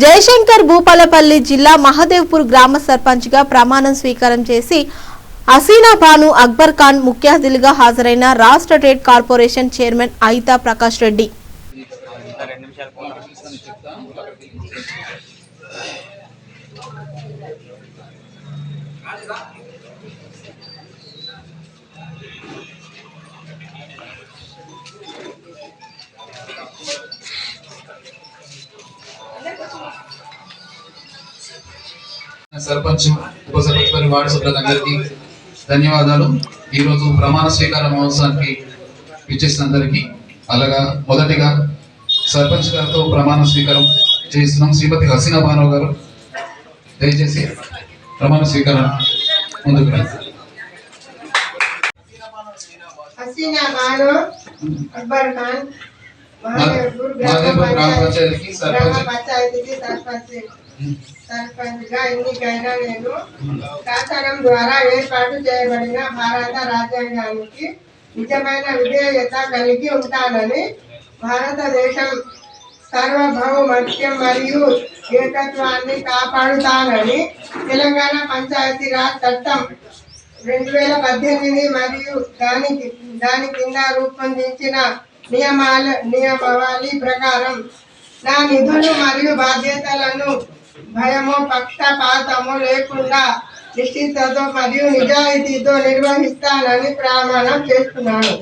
జయశంకర్ భూపాలపల్లి జిల్లా మహదేవ్పూర్ గ్రామ సర్పంచ్గా ప్రమాణం స్వీకారం చేసి హసీనా బాను అక్బర్ ఖాన్ ముఖ్య అతిథిగా హాజరైన రాష్ట్ర ట్రేడ్ కార్పొరేషన్ చైర్మన్ అయితా ప్రకాష్ రెడ్డి. సర్పంచ్ ఉప సర్పంచ్ మరియు వార్డు సభ్యులందరికీ ధన్యవాదాలు. ఈరోజు ప్రమాణ స్వీకార మహోత్సవానికి విచ్చేసిన అందరికీ అలాగా మొదటిగా సర్పంచ్ గారితో ప్రమాణ స్వీకారం చేస్తున్నాం. శ్రీమతి హసీనా భానవ్ గారు దయచేసి ప్రమాణ స్వీకారం ముందుకు రండి. గ్రామ పంచాయతీకి సర్పంచ్ సర్పంచ్గా ఎన్నికైన నేను శాసనం ద్వారా ఏర్పాటు చేయబడిన భారత రాజ్యాంగానికి నిజమైన విధేయత కలిగి ఉంటానని భారతదేశం సార్వభౌమత్యం మరియు ఏకత్వాన్ని కాపాడుతానని తెలంగాణ పంచాయతీరాజ్ చట్టం రెండు వేల పద్దెనిమిది మరియు దానికి దాని కింద రూపొందించిన నియమాల నియమావళి ప్రకారం నా నిధులు మరియు బాధ్యతలను భయము పక్షపాతము లేకుండా నిశ్చితతో మరియు నిజాయితీతో నిర్వహిస్తానని ప్రమాణం చేస్తున్నాను.